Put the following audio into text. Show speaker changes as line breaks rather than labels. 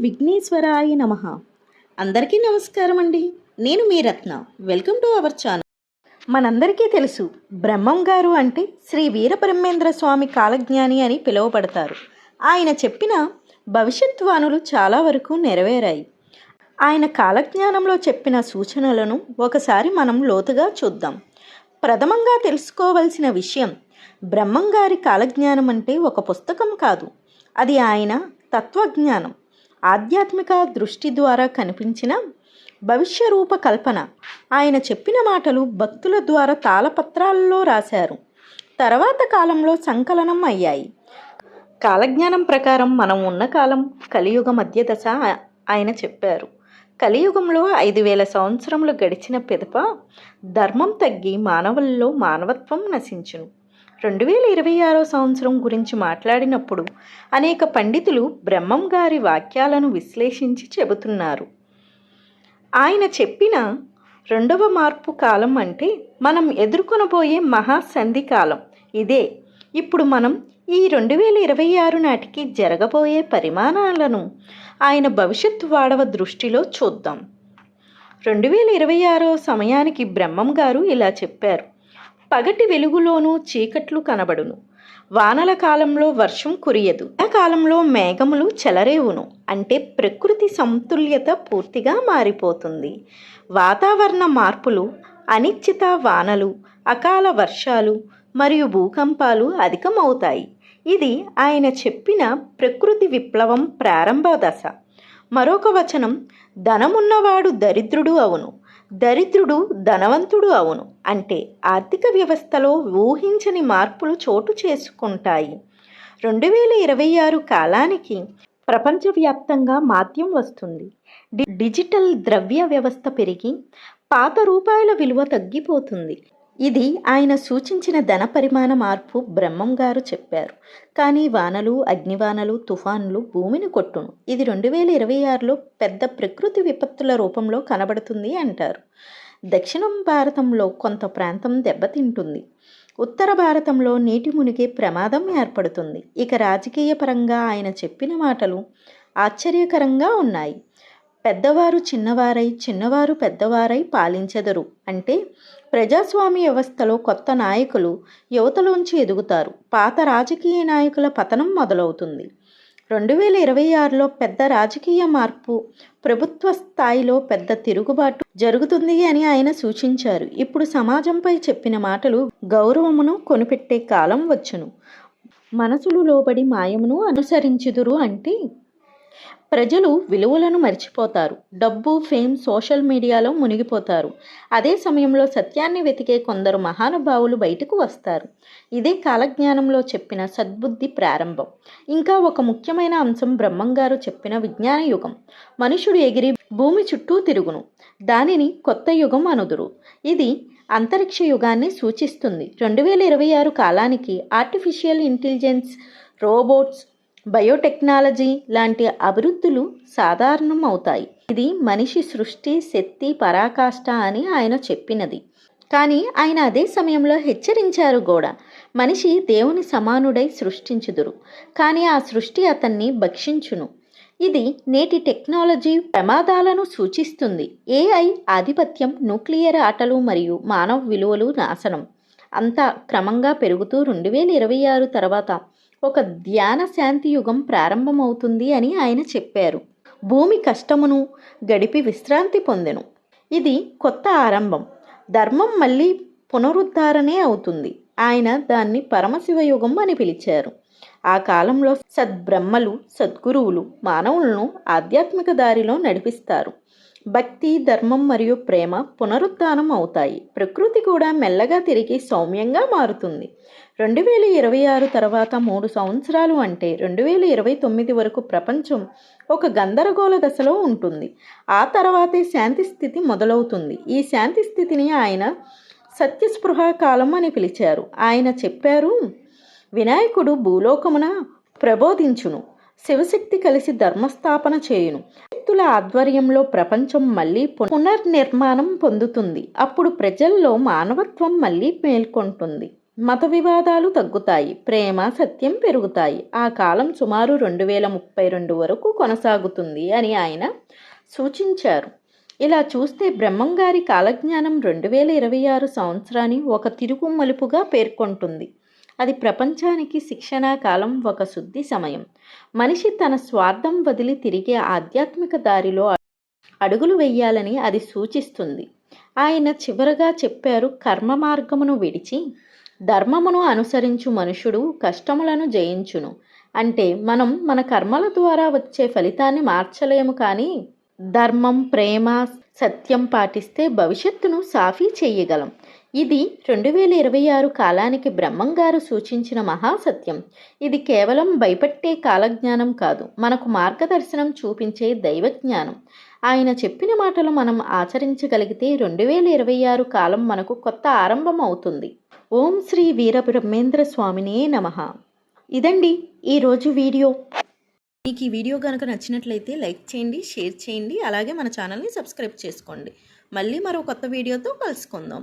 విఘ్నేశ్వరాయ నమ. అందరికీ నమస్కారం అండి. నేను మీ Ratna. Welcome to our channel. మనందరికీ తెలుసు బ్రహ్మం గారు అంటే శ్రీ వీరబ్రహ్మేంద్ర స్వామి కాలజ్ఞాని అని పిలువబడతారు. ఆయన చెప్పిన భవిష్యత్వానులు చాలా వరకు నెరవేరాయి. ఆయన కాలజ్ఞానంలో చెప్పిన సూచనలను ఒకసారి మనం లోతుగా చూద్దాం. ప్రథమంగా తెలుసుకోవలసిన విషయం బ్రహ్మంగారి కాలజ్ఞానం అంటే ఒక పుస్తకం కాదు. అది ఆయన తత్వజ్ఞానం. ఆధ్యాత్మిక దృష్టి ద్వారా కనిపించిన భవిష్య రూప కల్పన. ఆయన చెప్పిన మాటలు భక్తుల ద్వారా తాళపత్రాలలో రాశారు. తర్వాత కాలంలో సంకలనం అయ్యాయి. కాలజ్ఞానం ప్రకారం మనం ఉన్న కాలం కలియుగ మధ్య దశ ఆయన చెప్పారు. కలియుగంలో ఐదు వేల సంవత్సరములు గడిచిన పిదప ధర్మం తగ్గి మానవుల్లో మానవత్వం నశించును. రెండు వేల ఇరవై ఆరో సంవత్సరం గురించి మాట్లాడినప్పుడు అనేక పండితులు బ్రహ్మం గారి వాక్యాలను విశ్లేషించి చెబుతున్నారు. ఆయన చెప్పిన రెండవ మార్పు కాలం అంటే మనం ఎదుర్కొనబోయే మహాసంధి కాలం. ఇదే ఇప్పుడు మనం ఈ రెండు వేల ఇరవై ఆరు నాటికి జరగబోయే పరిమాణాలను ఆయన భవిష్యత్తు వాడవ దృష్టిలో చూద్దాం. రెండు వేల ఇరవై ఆరో సమయానికి బ్రహ్మం గారు ఇలా చెప్పారు. పగటి వెలుగులోనూ చీకట్లు కనబడును. వానల కాలంలో వర్షం కురియదు. ఆ కాలంలో మేఘములు చెలరేవును. అంటే ప్రకృతి సమతుల్యత పూర్తిగా మారిపోతుంది. వాతావరణ మార్పులు అనిశ్చిత వానలు అకాల వర్షాలు మరియు భూకంపాలు అధికమవుతాయి. ఇది ఆయన చెప్పిన ప్రకృతి విప్లవం ప్రారంభ దశ. మరొక వచనం ధనమున్నవాడు దరిద్రుడు అవును. దరిద్రుడు ధనవంతుడు అవును. అంటే ఆర్థిక వ్యవస్థలో ఊహించని మార్పులు చోటు చేసుకుంటాయి. రెండు వేల ఇరవై ఆరు కాలానికి ప్రపంచవ్యాప్తంగా మాధ్యం వస్తుంది. డిజిటల్ ద్రవ్య వ్యవస్థ పెరిగి పాత రూపాయల విలువ తగ్గిపోతుంది. ఇది ఆయన సూచించిన ధన పరిమాణ మార్పు బ్రహ్మం గారు చెప్పారు. కానీ వానలు అగ్నివానలు తుఫాన్లు భూమిని కొట్టును. ఇది రెండు వేల ఇరవై ఆరులో పెద్ద ప్రకృతి విపత్తుల రూపంలో కనబడుతుంది అంటారు. దక్షిణం భారతంలో కొంత ప్రాంతం దెబ్బతింటుంది. ఉత్తర భారతంలో నీటి మునిగే ప్రమాదం ఏర్పడుతుంది. ఇక రాజకీయ పరంగా ఆయన చెప్పిన మాటలు ఆశ్చర్యకరంగా ఉన్నాయి. పెద్దవారు చిన్నవారై చిన్నవారు పెద్దవారై పాలించెదరు. అంటే ప్రజాస్వామ్య వ్యవస్థలో కొత్త నాయకులు యువతలోంచి ఎదుగుతారు. పాత రాజకీయ నాయకుల పతనం మొదలవుతుంది. రెండు వేల ఇరవై ఆరులో పెద్ద రాజకీయ మార్పు ప్రభుత్వ స్థాయిలో పెద్ద తిరుగుబాటు జరుగుతుంది అని ఆయన సూచించారు. ఇప్పుడు సమాజంపై చెప్పిన మాటలు గౌరవమును కొనిపెట్టే కాలం వచ్చును. మనసులు లోబడి మాయమును అనుసరించుదురు అంటే ప్రజలు విలువలను మర్చిపోతారు. డబ్బు ఫేమ్ సోషల్ మీడియాలో మునిగిపోతారు. అదే సమయంలో సత్యాన్ని వెతికే కొందరు మహానుభావులు బయటకు వస్తారు. ఇదే కాలజ్ఞానంలో చెప్పిన సద్బుద్ధి ప్రారంభం. ఇంకా ఒక ముఖ్యమైన అంశం బ్రహ్మంగారు చెప్పిన విజ్ఞాన యుగం. మనుషుడు ఎగిరి భూమి చుట్టూ తిరుగును. దానిని కొత్త యుగం అనుదురు. ఇది అంతరిక్ష యుగాన్ని సూచిస్తుంది. రెండు వేల ఇరవై ఆరు కాలానికి ఆర్టిఫిషియల్ ఇంటెలిజెన్స్ రోబోట్స్ బయోటెక్నాలజీ లాంటి అభివృద్ధులు సాధారణం అవుతాయి ఇది మనిషి సృష్టి శక్తి పరాకాష్ట అని ఆయన చెప్పినది. కానీ ఆయన అదే సమయంలో హెచ్చరించారు కూడా. మనిషి దేవుని సమానుడై సృష్టించుదురు. కానీ ఆ సృష్టి అతన్ని భక్షించును. ఇది నేటి టెక్నాలజీ ప్రమాదాలను సూచిస్తుంది. ఏఐ ఆధిపత్యం న్యూక్లియర్ ఆటలు మరియు మానవ విలువలు నాశనం. అంతా క్రమంగా పెరుగుతూ రెండు వేల ఇరవై ఆరు తర్వాత ఒక ధ్యాన శాంతి యుగం ప్రారంభమవుతుంది అని ఆయన చెప్పారు. భూమి కష్టమును గడిపి విశ్రాంతి పొందెను. ఇది కొత్త ఆరంభం. ధర్మం మళ్ళీ పునరుద్ధరణే అవుతుంది. ఆయన దాన్ని పరమశివ యుగం అని పిలిచారు. ఆ కాలంలో సద్బ్రహ్మలు సద్గురువులు మానవులను ఆధ్యాత్మిక దారిలో నడిపిస్తారు. భక్తి ధర్మం మరియు ప్రేమ పునరుద్ధానం అవుతాయి. ప్రకృతి కూడా మెల్లగా తిరిగి సౌమ్యంగా మారుతుంది. రెండు వేల ఇరవై ఆరు తర్వాత మూడు సంవత్సరాలు అంటే రెండు వేల ఇరవై తొమ్మిది వరకు ప్రపంచం ఒక గందరగోళ దశలో ఉంటుంది. ఆ తర్వాతే శాంతి స్థితి మొదలవుతుంది. ఈ శాంతి స్థితిని ఆయన సత్యస్పృహ కాలం అని పిలిచారు. ఆయన చెప్పారు వినాయకుడు భూలోకమున ప్రబోధించును. శివశక్తి కలిసి ధర్మస్థాపన చేయును. శక్తుల ఆధ్వర్యంలో ప్రపంచం మళ్ళీ పునర్నిర్మాణం పొందుతుంది. అప్పుడు ప్రజల్లో మానవత్వం మళ్ళీ మేల్కొంటుంది. మత వివాదాలు తగ్గుతాయి. ప్రేమ సత్యం పెరుగుతాయి. ఆ కాలం సుమారు రెండు వేల ముప్పై రెండు వరకు కొనసాగుతుంది అని ఆయన సూచించారు. ఇలా చూస్తే బ్రహ్మంగారి కాలజ్ఞానం రెండు వేల ఇరవై ఆరు సంవత్సరాన్ని ఒక తిరుగు మలుపుగా పేర్కొంటుంది. అది ప్రపంచానికి శిక్షణా కాలం ఒక శుద్ధి సమయం. మనిషి తన స్వార్థం వదిలి తిరిగే ఆధ్యాత్మిక దారిలో అడుగులు వెయ్యాలని అది సూచిస్తుంది. ఆయన చివరగా చెప్పారు కర్మ మార్గమును విడిచి ధర్మమును అనుసరించు మనుషుడు కష్టములను జయించును. అంటే మనం మన కర్మల ద్వారా వచ్చే ఫలితాన్ని మార్చలేము కానీ ధర్మం ప్రేమ సత్యం పాటిస్తే భవిష్యత్తును సాఫీ చేయగలం. ఇది రెండు వేల ఇరవై ఆరు కాలానికి బ్రహ్మంగారు సూచించిన మహాసత్యం. ఇది కేవలం భయపట్టే కాలజ్ఞానం కాదు మనకు మార్గదర్శనం చూపించే దైవజ్ఞానం. ఆయన చెప్పిన మాటలు మనం ఆచరించగలిగితే రెండు వేల ఇరవై ఆరు కాలం మనకు కొత్త ఆరంభం అవుతుంది. ఓం శ్రీ వీరబ్రహ్మేంద్ర స్వామినే నమ. ఇదండి ఈరోజు వీడియో. మీకు ఈ వీడియో కనుక నచ్చినట్లయితే లైక్ చేయండి షేర్ చేయండి అలాగే మన ఛానల్ని సబ్స్క్రైబ్ చేసుకోండి. మళ్ళీ మరో కొత్త వీడియోతో కలుసుకుందాం.